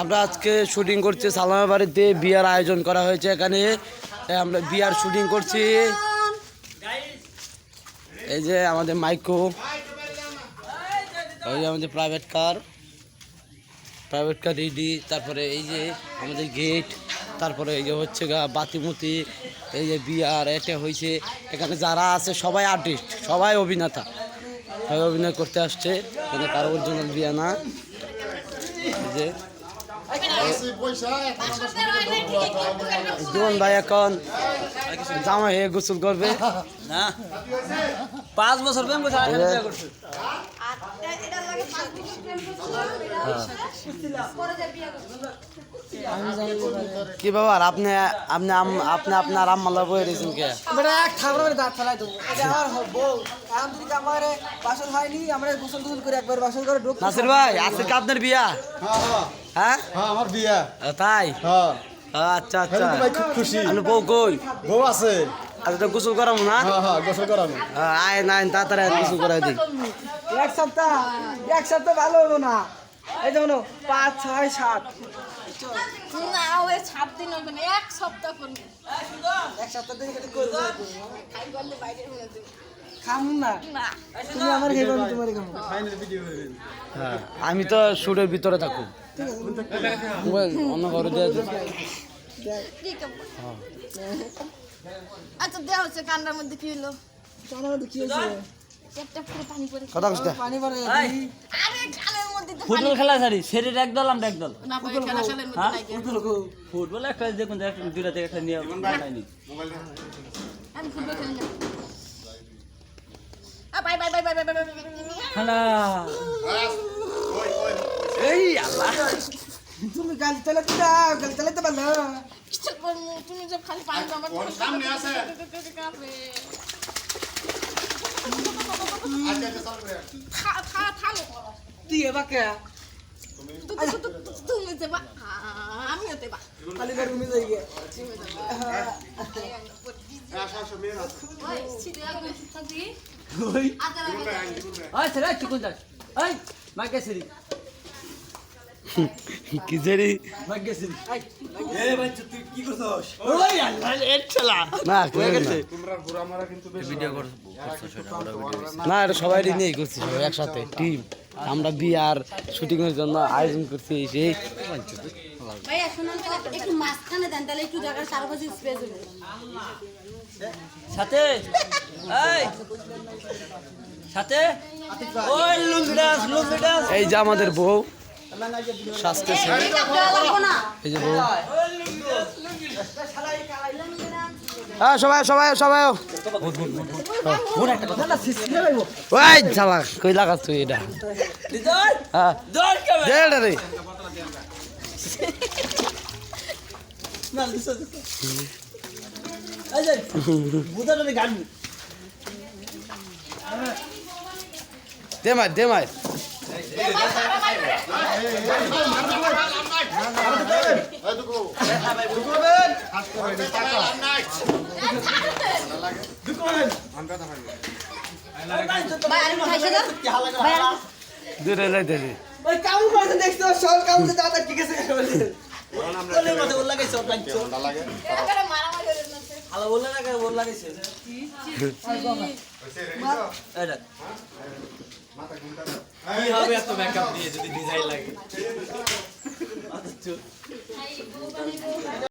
আমরা আজকে শুটিং করছি সালামা বাড়িতে বিয়ার আয়োজন করা হয়েছে এখানে। আমরা বিয়ার শুটিং করছি। এই যে আমাদের মাইকো। ওই যে আমাদের private car private car ready তারপরে এই যে আমাদের গেট তারপরে এই যে হচ্ছে গা বাতিমতি, এই যে বিয়ার, এটা হয়েছে। এখানে যারা আছে, সবাই আর্টিস্ট সবাই অভিনেতা। সবাই অভিনয় করতে আসছে এখানে কারও অরিজিনাল বিয়া না। এই যে জীবন ভাই এখন জামা হয়ে গোসল করবে। না পাঁচ বছর প্রেম করছে। আর এই যে- বিয়ে করছে। কি বাবা আপনি আপনি আপনি আপনার আম্মালা বয়ে দিয়েছেন কে? আমরা এক ঠাকুরের দাঁত ফেলাই দেবো। এটা আমার বউ। আন্তরিক আমার বাসন হয়নি আমরা গোসল টুসল করে একবার বাসন করে ঢুক নাসির ভাই আজকে কি আপনার বিয়া? হ্যাঁ হ্যাঁ? আমার বিয়া। তাই? হ্যাঁ। আচ্ছা আচ্ছা। হ্যাঁ ভাই খুব খুশি। আপনি বউ কই? বউ আছে। আচ্ছা তো গোসল করাবো না? হ্যাঁ হ্যাঁ গোসল হ্যাঁ, আয় না তাড়াতাড়ি গোসল করাই দিই। এক সপ্তাহ এক সপ্তাহ ভালো হব না। এই যেমন পাঁচ ছয় সাত। না ওই সাত দিন হবে না এক সপ্তাহ করবে এক সপ্তাহ দিন খালি করব খাই বললে বাইরে হয়ে যাবে। খাম না। না। তুমি আমার খাইবো আমি তোমার খাব। হ্যাঁ আমি তো শুটের ভিতরে মোবাইল অন্য ঘরে আচ্ছা দেওয়া হচ্ছে কান্ডার মধ্যে কি হলো? জানো মধ্যে কি হয়েছে? কথা বুঝতে পানি পড়ে আরে খালের মধ্যে তো ফুটবল খেলা সারি শরীর একদল আমরা একদল না ভাই খেলা খালের মধ্যে হ্যাঁ? নাই। ফুটবল একটা দেখুন একটা দুইটা থেকে একটা নিয়ে আমি ফুটবল খেলে আ বাই bye bye bye bye bye বাই এই আল্লাহ তুমি গাড়ি চালাতে যাও গাড়ি চালাতে পারল কিছু তুমি যে খালি পানি আমার সামনে আছে তুই এবার কে তুমি আমিও দেবা খালি যাই গে ওই কোন যাস সিরি কি ওই আল্লাহ এর ছেলা না এটা সবাই নিয়েই করছি একসাথে। টিম। আমরা বিয়ার শুটিং এর জন্য আয়োজন করছি এই সেই। ভাইয়া শুনুন তো একটু মাঝখানে দেন তাহলে একটু জায়গার চারপাশে স্পেস হবে সাথে এই যে আমাদের বউ। স্বাস্থ্যের এই যে বউ। হ্যাঁ সবাই সবাই সবাই। ওই ঝালা কই লাগাস তুই এটা। দিদর হ্যাঁ। দর কেমন দে রে। দে মার দে মার। দূরে লাই দে দে। ওই কাম করে দেখছ সব করে দাদা কি গেছে তোলে মতে ওর লাগাইছে লাগাইছে। যাচ্ছে। হালা বললে না কেন ওর লাগাইছে। এটা কি হবে এত মেকআপ দিয়ে যদি ডিজাইন লাগে?